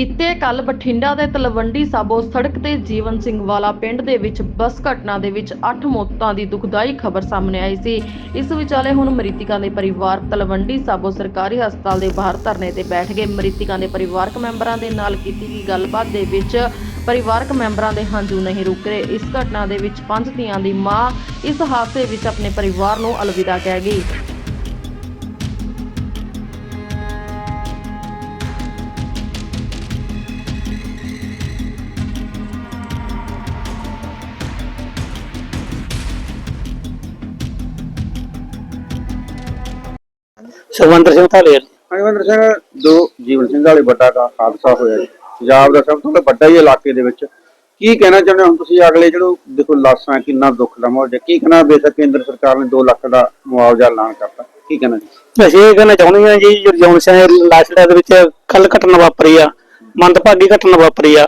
ਬੀਤੇ ਕੱਲ ਬਠਿੰਡਾ ਦੇ ਤਲਵੰਡੀ ਸਾਬੋ ਸੜਕ ਤੇ ਜੀਵਨ ਸਿੰਘ ਵਾਲਾ ਪਿੰਡ ਦੇ ਵਿੱਚ ਬੱਸ ਘਟਨਾ ਦੇ ਵਿੱਚ 8 ਮੌਤਾਂ ਦੀ ਦੁਖਦਾਈ ਖਬਰ ਸਾਹਮਣੇ ਆਈ ਸੀ। ਇਸ ਵਿਚਾਲੇ ਹੁਣ ਮ੍ਰਿਤਕਾਂ ਦੇ ਪਰਿਵਾਰ ਤਲਵੰਡੀ ਸਾਬੋ ਸਰਕਾਰੀ ਹਸਪਤਾਲ ਦੇ ਬਾਹਰ ਧਰਨੇ ਤੇ ਬੈਠ ਗਏ। ਮ੍ਰਿਤਕਾਂ ਦੇ ਪਰਿਵਾਰਕ ਮੈਂਬਰਾਂ ਦੇ ਨਾਲ ਕੀਤੀ ਗਈ ਗੱਲਬਾਤ ਦੇ ਵਿੱਚ ਪਰਿਵਾਰਕ ਮੈਂਬਰਾਂ ਦੇ ਹੰਝੂ ਨਹੀਂ ਰੁਕ ਰਹੇ। ਇਸ ਘਟਨਾ ਦੇ ਵਿੱਚ ਪੰਜ ਧੀਆਂ ਦੀ ਮਾਂ ਇਸ ਹਾਦਸੇ ਵਿੱਚ ਆਪਣੇ ਪਰਿਵਾਰ ਨੂੰ ਅਲਵਿਦਾ ਕਹਿ ਗਈ। ਸੁਖਵੰਦਰ ਸਿੰਘ ਧਾਲੀਵਾਲ ਹਰਵਿੰਦਰ ਸਿੰਘ ਦੋ ਜੀਵਨ ਸਿੰਘ ਵਾਲੇ ਵੱਡਾ ਦਾ ਹਾਦਸਾ ਹੋਇਆ ਜੀ। ਪੰਜਾਬ ਦਾ ਸਭ ਤੋਂ ਵੱਡਾ ਹੀ ਇਲਾਕੇ ਦੇ ਵਿੱਚ। ਕੀ ਕਹਿਣਾ ਚਾਹੁੰਦੇ ਹੋ ਹੁਣ ਤੁਸੀਂ ਅਗਲੇ ਜਿਹੜੋ ਦੇਖੋ ਲਾਸ਼ਾਂ ਕਿੰਨਾ ਦੁੱਖ ਦਾ ਮਾਹੌਲ ਹੈ ਕੀ ਕਹਿਣਾ ਬੇਸ਼ੱਕ ਕੇਂਦਰ ਸਰਕਾਰ ਨੇ 2 ਲੱਖ ਦਾ ਮੁਆਵਜ਼ਾ ਐਲਾਨ ਕਰਤਾ। ਕੀ ਕਹਿਣਾ ਜੀ? ਅਸੀਂ ਇਹ ਕਹਿਣਾ ਚਾਹੁੰਦੇ ਹਾਂ ਜੀ ਜਰਜੌਨ ਸਿੰਘ ਲਾਸ਼ੜਾ ਦੇ ਵਿੱਚ ਕੱਲ ਘਟਨਾ ਵਾਪਰੀ ਆ ਮੰਦਭਾਗੀ ਘਟਨਾ ਵਾਪਰੀ ਆ।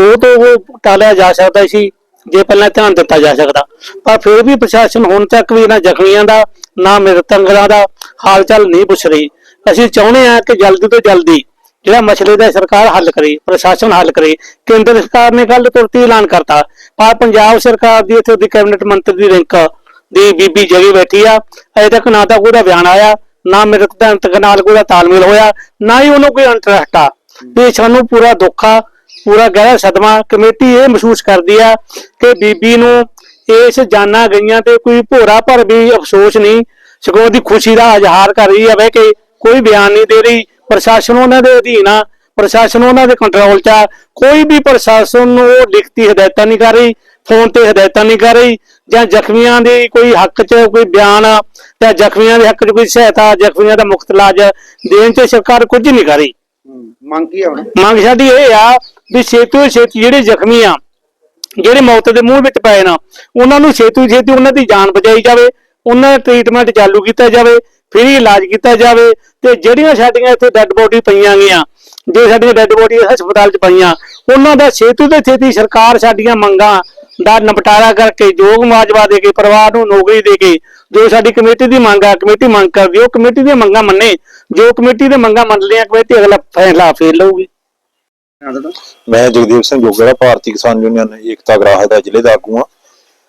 ਉਹ ਤੋਂ ਉਹ ਟਾਲਿਆ ਜਾ ਸਕਦਾ ਸੀ। ਜੇ ਪਹਿਲਾਂ ਧਿਆਨ ਦਿੱਤਾ ਜਾ ਸਕਦਾ। ਪਰ ਫਿਰ ਵੀ ਪ੍ਰਸ਼ਾਸਨ ਹੁਣ ਤੱਕ ਵੀ ਇਹਨਾਂ ਜ਼ਖਮੀਆਂ ਦਾ, ਨਾ ਮ੍ਰਿਤਕਾਂ ਦਾ ਹਾਲ ਨਹੀਂ ਪੁੱਛ ਰਹੀ। ਅਸੀਂ ਚਾਹੁੰਦੇ ਹਾਂ ਕਿ ਜਲਦੀ ਤੋਂ ਜਲਦੀ ਜਿਹੜਾ ਮਸਲੇ ਦਾ ਸਰਕਾਰ ਹੱਲ ਕਰੇ, ਪ੍ਰਸ਼ਾਸਨ ਹੱਲ ਕਰੇ। ਕੇਂਦਰ ਸਰਕਾਰ ਨੇ ਕੱਲ ਤੁਰਤੀ ਐਲਾਨ ਕਰਤਾ। ਪਰ ਪੰਜਾਬ ਸਰਕਾਰ ਦੀ ਇੱਥੇ ਦੀ ਕੈਬਨਿਟ ਮੰਤਰੀ ਦੀ ਰੈਂਕ ਦੀ ਬੀਬੀ ਜਗੀ ਬੈਠੀ ਆ। ਅਜੇ ਤੱਕ ਨਾ ਤਾਂ ਉਹਦਾ ਬਿਆਨ ਆਇਆ, ਨਾ ਮੇਰੇ ਨਾਲ ਕੋਈ ਤਾਲਮੇਲ ਹੋਇਆ, ਨਾ ਹੀ ਉਹਨੂੰ ਕੋਈ ਇੰਟਰਸਟ ਆ। ਤੇ ਸਾਨੂੰ ਪੂਰਾ ਦੁੱਖ ਆ ਪੂਰਾ ਗਹਿਰਾ ਸਦਮਾ ਕਮੇਟੀ ਇਹ ਮਹਿਸੂਸ ਕਰਦੀ ਆ ਕਿ ਬੀਬੀ ਨੂੰ ਇਸ ਜਾਨਾਂ ਗਈਆਂ ਤੇ ਕੋਈ ਭੋਰਾ ਭਰ ਵੀ ਅਫਸੋਸ ਨਹੀਂ ਸਗੋਂ ਦੀ ਖੁਸ਼ੀ ਦਾ ਇਜ਼ਹਾਰ ਕਰ ਰਹੀ ਹੈ ਵੇ ਕਿ ਕੋਈ ਬਿਆਨ ਨਹੀਂ ਦੇ ਰਹੀ। ਪ੍ਰਸ਼ਾਸਨ ਉਹਨਾਂ ਦੇ ਅਧੀਨ ਆ ਪ੍ਰਸ਼ਾਸਨ ਉਹਨਾਂ ਦੇ ਕੰਟਰੋਲ 'ਚ ਆ। ਕੋਈ ਵੀ ਪ੍ਰਸ਼ਾਸਨ ਨੂੰ ਉਹ ਲਿਖਤੀ ਹਦਾਇਤਾਂ ਨਹੀਂ ਕਰ ਰਹੀ ਫੋਨ ਤੇ ਹਦਾਇਤਾਂ ਨਹੀਂ ਕਰ ਰਹੀ ਜਾਂ ਜ਼ਖਮੀਆਂ ਦੇ ਕੋਈ ਹੱਕ 'ਚ ਕੋਈ ਬਿਆਨ ਜਾਂ ਜ਼ਖਮੀਆਂ ਦੇ ਹੱਕ 'ਚ ਕੋਈ ਸਹਾਇਤਾ ਜ਼ਖਮੀਆਂ ਦਾ ਮੁਕਤ ਇਲਾਜ ਦੇਣ 'ਚ ਸਰਕਾਰ ਕੁਝ ਨਹੀਂ ਕਰ ਰਹੀ। ਮੰਗ ਕੀ ਆ ਮੰਗ ਸਾਡੀ ਇਹ ਆ ਵੀ ਛੇਤੂ ਛੇਤੀ ਜਿਹੜੇ ਜ਼ਖਮੀ ਆ, ਜਿਹੜੇ ਮੌਤ ਦੇ ਮੂੰਹ ਵਿੱਚ ਪਏ ਨਾ, ਉਹਨਾਂ ਨੂੰ ਛੇਤੂ ਛੇਤੀ ਉਹਨਾਂ ਦੀ ਜਾਨ ਬਚਾਈ ਜਾਵੇ, ਉਹਨਾਂ ਦਾ ਟ੍ਰੀਟਮੈਂਟ ਚਾਲੂ ਕੀਤਾ ਜਾਵੇ, ਫਿਰ ਇਲਾਜ ਕੀਤਾ ਜਾਵੇ, ਤੇ ਜਿਹੜੀਆਂ ਸਾਡੀਆਂ ਇੱਥੇ ਡੈੱਡ ਬੋਡੀ ਪਈਆਂ ਗਈਆਂ, ਜੋ ਸਾਡੀਆਂ ਡੈੱਡ ਬੋਡੀ ਹਸਪਤਾਲ 'ਚ ਪਈਆਂ, ਉਹਨਾਂ ਦਾ ਛੇਤੂ ਤੇ ਛੇਤੀ ਸਰਕਾਰ ਸਾਡੀਆਂ ਮੰਗਾਂ ਦਾ ਨਿਪਟਾਰਾ ਕਰਕੇ, ਯੋਗ ਮੁਆਵਜ਼ਾ ਦੇ ਕੇ, ਪਰਿਵਾਰ ਨੂੰ ਨੌਕਰੀ ਦੇ ਕੇ, ਜੋ ਸਾਡੀ ਕਮੇਟੀ ਦੀ ਮੰਗ ਆ, ਕਮੇਟੀ ਮੰਗ ਕਰਦੀ ਉਹ ਕਮੇਟੀ ਦੀਆਂ ਮੰਗਾਂ ਮੰਨੇ, ਜੋ ਕਮੇਟੀ ਦੇ ਮੰਗਾਂ ਮੰਨ ਲਿਆ ਕਮੇਟੀ ਅਗਲਾ ਫੈਸਲਾ ਫੇਰ ਲਊਗੀ। ਮੈਂ ਜਗਦੀਪ ਸਿੰਘ ਜੋਗੜਾ ਭਾਰਤੀ ਕਿਸਾਨ ਯੂਨੀਅਨ ਏਕਤਾ ਗ੍ਰਾਹਕ ਦਾ ਜ਼ਿਲ੍ਹੇ ਦਾ ਆਗੂ ਹਾਂ।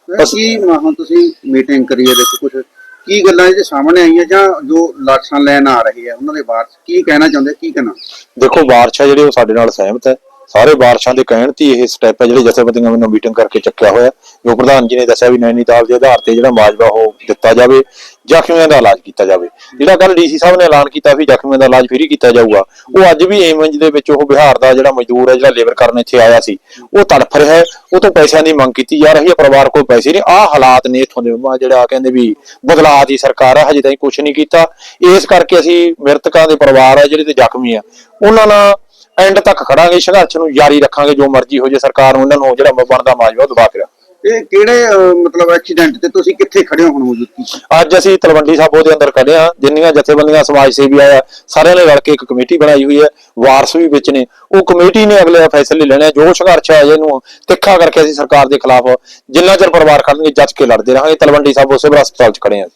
ਮੈਂ ਕੀ ਹੁਣ ਤੁਸੀਂ ਮੀਟਿੰਗ ਕਰੀ ਹੈ ਦੇਖੋ ਕੁਝ ਕੀ ਗੱਲਾਂ ਇਹਦੇ ਸਾਹਮਣੇ ਆਈਆਂ ਜਾਂ ਜੋ ਲਾਸ਼ਾਂ ਲੈਣ ਆ ਰਹੇ ਆ ਉਹਨਾਂ ਦੇ ਬਾਅਦ ਕੀ ਕਹਿਣਾ ਚਾਹੁੰਦੇ ਕੀ ਕਹਿਣਾ? ਦੇਖੋ ਬਾਰਸ਼ਾ ਜਿਹੜੇ ਉਹ ਸਾਡੇ ਨਾਲ ਸਹਿਮਤ ਹੈ। ਸਾਰੇ ਬਾਰਸ਼ਾਂ ਦੇ ਕਹਿਣ ਤੇ ਇਹ ਸਟੈਪ ਹੈ ਜਿਹੜੇ ਜਥੇਬੰਦੀਆਂ ਵੱਲੋਂ ਮੀਟਿੰਗ ਕਰਕੇ ਚੱਕਿਆ ਹੋਇਆ ਜੋ ਪ੍ਰਧਾਨ ਜੀ ਨੇ ਦੱਸਿਆ ਵੀ ਨੈਨੀਤਾਲ ਦੇ ਆਧਾਰ ਤੇ ਜਿਹੜਾ ਮਾਜਵਾ ਉਹ ਦਿੱਤਾ ਜਾਵੇ, ਜ਼ਖਮੀਆਂ ਦਾ ਇਲਾਜ ਕੀਤਾ ਜਾਵੇ। ਜਿਹੜਾ ਕੱਲ ਡੀਸੀ ਸਾਹਿਬ ਨੇ ਐਲਾਨ ਕੀਤਾ ਵੀ ਜ਼ਖਮੀਆਂ ਦਾ ਇਲਾਜ ਫ੍ਰੀ ਕੀਤਾ ਜਾਊਗਾ, ਉਹ ਅੱਜ ਵੀ ਏਮੰਜ ਦੇ ਵਿੱਚ ਉਹ ਬਿਹਾਰ ਦਾ ਜਿਹੜਾ ਮਜ਼ਦੂਰ ਹੈ, ਜਿਹੜਾ ਲੇਬਰ ਕਰਨ ਇੱਥੇ ਆਇਆ ਸੀ, ਉਹ ਤੜਫ ਰਿਹਾ ਹੈ। ਉਹ ਤੋਂ ਪੈਸਿਆਂ ਦੀ ਮੰਗ ਕੀਤੀ ਜਾ ਰਹੀ ਹੈ, ਪਰਿਵਾਰ ਕੋਲ ਪੈਸੇ ਨਹੀਂ। ਆਹ ਹਾਲਾਤ ਨੇ ਇੱਥੋਂ ਦੇ ਜਿਹੜਾ ਕਹਿੰਦੇ ਵੀ ਬਦਲਾਅ ਦੀ ਸਰਕਾਰ ਹੈ ਹਜੇ ਤਾਈਂ ਕੁਝ ਨਹੀਂ ਕੀਤਾ। ਇਸ ਕਰਕੇ ਅਸੀਂ ਮ੍ਰਿਤਕਾਂ ਦੇ ਪਰਿਵਾਰ ਹੈ ਜਿਹੜੇ ਤੇ ਜ਼ਖਮੀ ਆ। ਉਹਨਾਂ ਨਾਲ ਐਂਡ ਤੱਕ ਖੜਾਂਗੇ ਸੰਘਰਸ਼ ਨੂੰ ਜਾਰੀ ਰੱਖਾਂਗੇ ਜੋ ਮਰਜ਼ੀ ਹੋ ਜੇ ਸਰਕਾਰ ਨੂੰ ਉਹਨਾਂ ਨੂੰ ਜਿਹੜਾ ਬਣਦਾ ਮਾਜਵਾ ਉਹ ਦਵਾ ਕੇ। ਇਹ ਕਿਹੜੇ ਅਹ, ਮਤਲਬ ਐਕਸੀਡੈਂਟ ਤੇ ਤੁਸੀਂ ਕਿੱਥੇ ਖੜੇ ਹੋ ਹੁਣ ਮੌਜੂਦਗੀ 'ਚ? ਅੱਜ ਅਸੀਂ ਤਲਵੰਡੀ ਸਾਬੋ ਦੇ ਅੰਦਰ ਖੜੇ ਆ ਜਿੰਨੀਆਂ ਜਥੇਬੰਦੀਆਂ ਸਮਾਜ ਸੇਵੀ ਆਇਆ ਸਾਰਿਆਂ ਨੇ ਰਲ ਕੇ ਇੱਕ ਕਮੇਟੀ ਬਣਾਈ ਹੋਈ ਹੈ ਵਾਰਸ ਵੀ ਵਿੱਚ ਨੇ ਉਹ ਕਮੇਟੀ ਨੇ ਅਗਲੇ ਫੈਸਲੇ ਲੈਣੇ ਆ। ਜੋ ਸੰਘਰਸ਼ ਹੈ ਇਹਨੂੰ ਤਿੱਖਾ ਕਰਕੇ ਅਸੀਂ ਸਰਕਾਰ ਦੇ ਖਿਲਾਫ ਜਿੰਨਾ ਚਿਰ ਪਰਿਵਾਰ ਖੜਨਗੇ ਜੱਜ ਕੇ ਲੜਦੇ ਰਹਾਂਗੇ ਤਲਵੰਡੀ ਸਾਬੋ ਸਿਵਲ ਹਸਪਤਾਲ 'ਚ ਖੜੇ ਆ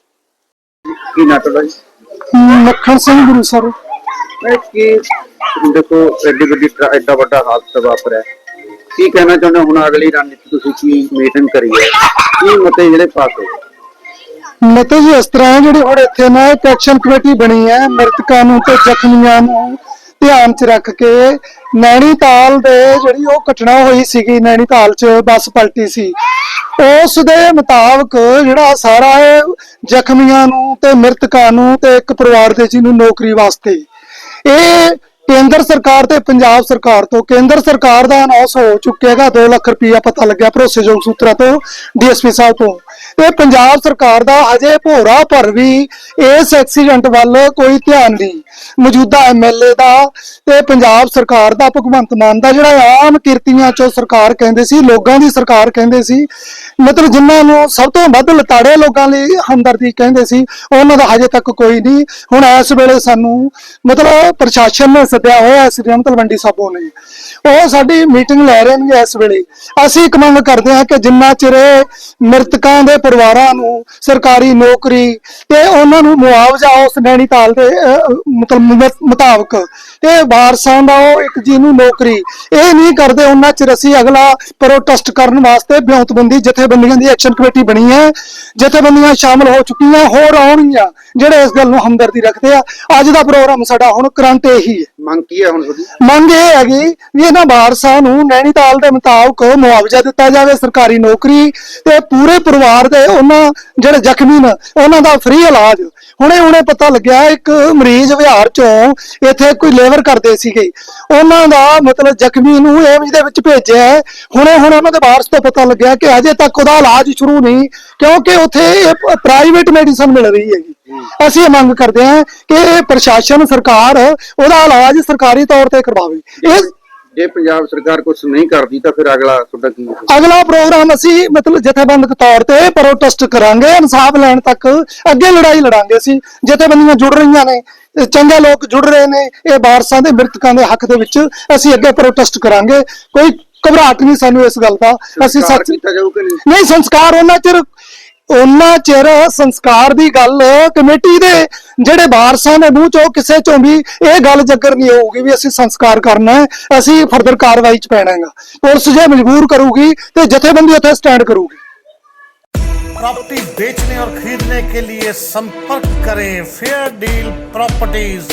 ਕੀ ਨਾਟਕ ਹੈ ਜੀ ਮੱਖਣ ਸਿੰਘ ਗੁਰੂ ਸਰ ਕੀ ਦੇਖੋ ਐਡੀ ਵੱਡੀ ਐਡਾ ਵੱਡਾ ਹਾਦਸਾ ਵਾਪਰਿਆ। ਕੀ ਕਹਿਣਾ ਚਾਹੁੰਦੇ ਹੁਣ ਅਗਲੀ ਰਣਨੀਤੀ ਤੁਸੀਂ ਕੀ ਮੀਟਿੰਗ ਕਰੀ ਹੈ? ਕੀ ਮਤੇ ਜਿਹੜੇ ਪਾਸ ਹੋਏ ਮਤੇ ਜੀ ਇਸ ਤਰ੍ਹਾਂ ਹੈ, ਜਿਹੜੀ ਹੁਣ ਇੱਥੇ ਨਾ ਇੱਕ ਐਕਸ਼ਨ ਕਮੇਟੀ ਬਣੀ ਹੈ, ਮ੍ਰਿਤਕਾਂ ਨੂੰ ਤੇ ਜ਼ਖਮੀਆਂ ਨੂੰ ਧਿਆਨ 'ਚ ਰੱਖ ਕੇ ਨੈਣੀਤਾਲ ਦੇ ਜਿਹੜੀ ਉਹ ਘਟਨਾ ਹੋਈ ਸੀਗੀ ਨੈਣੀਤਾਲ 'ਚ ਬੱਸ ਪਲਟੀ ਸੀ। ਉਸ ਦੇ ਮੁਤਾਬਕ ਜਿਹੜਾ ਸਾਰਾ ਜ਼ਖਮੀਆਂ ਨੂੰ ਤੇ ਮ੍ਰਿਤਕਾਂ ਨੂੰ ਤੇ ਇੱਕ ਪਰਿਵਾਰ ਦੇ ਜੀ ਨੂੰ ਨੌਕਰੀ ਵਾਸਤੇ ਇਹ ਕੇਂਦਰ ਸਰਕਾਰ ਤੇ ਪੰਜਾਬ ਸਰਕਾਰ ਤੋਂ, ਕੇਂਦਰ ਸਰਕਾਰ ਦਾ ਅਨਾਉਂਸ ਹੋ ਚੁੱਕਿਆ 2 ਲੱਖ ਰੁਪਇਆ ਪਤਾ ਲੱਗਿਆ ਭਰੋਸੇਯੋਗ ਸੂਤਰਾਂ ਤੋਂ, ਡੀਐਸਪੀ ਸਾਹਿਬ ਤੋਂ। ਇਹ ਪੰਜਾਬ ਸਰਕਾਰ ਦਾ ਹਜੇ ਭੋਰਾ ਭਰ ਵੀ ਇਸ ਐਕਸੀਡੈਂਟ ਵੱਲ ਕੋਈ ਧਿਆਨ ਨਹੀਂ। ਮੌਜੂਦਾ ਐਮਐਲਏ ਦਾ ਤੇ ਪੰਜਾਬ ਸਰਕਾਰ ਦਾ, ਭਗਵੰਤ ਮਾਨ ਦਾ ਜਿਹੜਾ ਆਮ ਕਿਰਤੀਆਂ ਚੋਂ ਸਰਕਾਰ ਕਹਿੰਦੇ ਸੀ, ਲੋਕਾਂ ਦੀ ਸਰਕਾਰ ਕਹਿੰਦੇ ਸੀ ਮਤਲਬ ਜਿਨ੍ਹਾਂ ਨੂੰ ਸਭ ਤੋਂ ਵੱਧ ਲਤਾੜੇ ਲੋਕਾਂ ਲਈ ਹਮਦਰਦੀ ਕਹਿੰਦੇ ਸੀ, ਉਹਨਾਂ ਦਾ ਹਜੇ ਤੱਕ ਕੋਈ ਨਹੀਂ। ਹੁਣ ਇਸ ਵੇਲੇ ਸਾਨੂੰ ਮਤਲਬ ਪ੍ਰਸ਼ਾਸਨ ਨੇ ਸੱਦਿਆ ਹੋਇਆ ਹੈ ਸ੍ਰੀ ਤਲਵੰਡੀ ਸਾਬੋ ਨੇ। ਉਹ ਸਾਡੀ ਮੀਟਿੰਗ ਲੈ ਰਹੇ ਨੇ ਇਸ ਵੇਲੇ। ਅਸੀਂ ਇੱਕ ਮੰਗ ਕਰਦੇ ਹਾਂ ਕਿ ਜਿੰਨਾ ਚਿਰ ਮ੍ਰਿਤਕਾਂ ਦੇ ਪਰਿਵਾਰਾਂ ਨੂੰ ਸਰਕਾਰੀ ਨੌਕਰੀ ਤੇ ਉਹਨਾਂ ਨੂੰ ਮੁਆਵਜ਼ਾ ਉਸ ਨੈਣੀਤਾਲ ਦੇ ਮਤਲਬ ਮੁਤਾਬਕ ਤੇ ਵਾਰਸਾਂ ਦਾ ਉਹ ਇੱਕ ਜੀ ਨੂੰ ਨੌਕਰੀ, ਇਹ ਨਹੀਂ ਕਰਦੇ ਉਹਨਾਂ ਚਿਰ ਅਸੀਂ ਅਗਲਾ ਪ੍ਰੋਟੈਸਟ ਕਰਨ ਵਾਸਤੇ ਬਿਉਂਤਬੰਦੀ ਜਥੇਬੰਦੀਆਂ ਦੀ ਐਕਸ਼ਨ ਕਮੇਟੀ ਬਣੀ ਹੈ ਜਥੇਬੰਦੀਆਂ ਸ਼ਾਮਲ ਹੋ ਚੁੱਕੀਆਂ ਹੋਰ ਆਉਣਗੀਆਂ ਜਿਹੜੇ ਇਸ ਗੱਲ ਨੂੰ ਹਮਦਰਦੀ ਰੱਖਦੇ ਆ। ਅੱਜ ਦਾ ਪ੍ਰੋਗਰਾਮ ਸਾਡਾ ਹੁਣ ਕਰੰਟ ਇਹੀ ਹੈ। ਮੰਗ ਕੀ ਹੈ ਹੁਣ ਤੁਹਾਡੀ? ਮੰਗ ਇਹ ਹੈਗੀ ਵੀ ਇਹਨਾਂ ਵਾਰਸਾਂ ਨੂੰ ਨੈਣੀਤਾਲ ਦੇ ਮੁਤਾਬਕ ਮੁਆਵਜ਼ਾ ਦਿੱਤਾ ਜਾਵੇ ਸਰਕਾਰੀ ਨੌਕਰੀ ਤੇ ਪੂਰੇ ਪਰਿਵਾਰ ਦੇ ਉਹਨਾਂ ਜਿਹੜੇ ਜ਼ਖਮੀ ਨੇ ਉਹਨਾਂ ਦਾ ਫ੍ਰੀ ਇਲਾਜ ਹੁਣੇ ਹੁਣੇ ਪਤਾ ਲੱਗਿਆ ਇੱਕ ਮਰੀਜ਼ ਵਿਹਾਰ ਚੋਂ ਇੱਥੇ ਕੋਈ ਲੇਬਰ ਕਰਦੇ ਸੀਗੇ। ਉਹਨਾਂ ਦਾ ਮਤਲਬ ਜ਼ਖਮੀ ਨੂੰ ਏਮਜ ਦੇ ਵਿੱਚ ਭੇਜਿਆ। ਹੁਣੇ ਹੁਣ ਉਹਨਾਂ ਦੇ ਵਾਰਸ ਤੋਂ ਪਤਾ ਲੱਗਿਆ ਕਿ ਅਜੇ ਤੱਕ ਉਹਦਾ ਇਲਾਜ ਸ਼ੁਰੂ ਨਹੀਂ ਕਿਉਂਕਿ ਉੱਥੇ ਪ੍ਰਾਈਵੇਟ ਮੈਡੀਸਨ ਮਿਲ ਰਹੀ ਹੈਗੀ। ਅਸੀਂ ਇਹ ਮੰਗ ਕਰਦੇ ਹਾਂ ਕਿ ਇਹ ਪ੍ਰਸ਼ਾਸਨ ਸਰਕਾਰ ਉਹਦਾ ਇਲਾਜ ਸਰਕਾਰੀ ਤੌਰ ਤੇ ਕਰਵਾਵੇ। ਇਹ ਜੇ ਪੰਜਾਬ ਸਰਕਾਰ ਕੁਝ ਨਹੀਂ ਕਰਦੀ ਤਾਂ ਫਿਰ ਅਗਲਾ ਤੁਹਾਡਾ ਕੀ ਅਗਲਾ ਪ੍ਰੋਗਰਾਮ ਅਸੀਂ ਮਤਲਬ ਜਥੇਬੰਦਕ ਤੌਰ ਤੇ ਪ੍ਰੋਟੈਸਟ ਕਰਾਂਗੇ ਇਨਸਾਫ ਲੈਣ ਤੱਕ ਅੱਗੇ ਲੜਾਈ ਲੜਾਂਗੇ ਅਸੀਂ। ਜਥੇਬੰਦੀਆਂ ਜੁੜ ਰਹੀਆਂ ਨੇ ਚੰਗੇ ਲੋਕ ਜੁੜ ਰਹੇ ਨੇ ਇਹ ਵਾਰਸਾਂ ਦੇ ਮ੍ਰਿਤਕਾਂ ਦੇ ਹੱਕ ਦੇ ਵਿੱਚ ਅਸੀਂ ਅੱਗੇ ਪ੍ਰੋਟੈਸਟ ਕਰਾਂਗੇ। ਕੋਈ ਘਬਰਾਹਟ ਨਹੀਂ ਸਾਨੂੰ ਇਸ ਗੱਲ ਦਾ। ਅਸੀਂ ਸੱਚ ਨਹੀਂ ਸੰਸਕਾਰ ਉਹਨਾਂ ਚਿਰ ਉਹਨਾਂ ਚਿਰ ਸੰਸਕਾਰ ਦੀ ਗੱਲ ਕਮੇਟੀ ਦੇ ਜਿਹੜੇ ਵਾਰਸਾਂ ਦੇ ਮੂੰਹ ਚੋਂ ਕਿਸੇ ਚੋਂ ਵੀ ਇਹ ਗੱਲ ਜੱਗਰ ਨਹੀਂ ਹੋਊਗੀ ਵੀ ਅਸੀਂ ਸੰਸਕਾਰ ਕਰਨਾ ਹੈ ਅਸੀਂ ਫਰਦਰ ਕਾਰਵਾਈ ਚ ਪੈਣਾ ਹੈਗਾ ਪੁਲਿਸ ਜੇ ਮਜਬੂਰ ਕਰੂਗੀ ਤੇ ਜਥੇਬੰਦੀ ਉੱਥੇ ਸਟੈਂਡ ਕਰੂਗੀ प्रॉपर्टी बेचने और खरीदने के लिए संपर्क करें फेयर डील प्रॉपर्टीज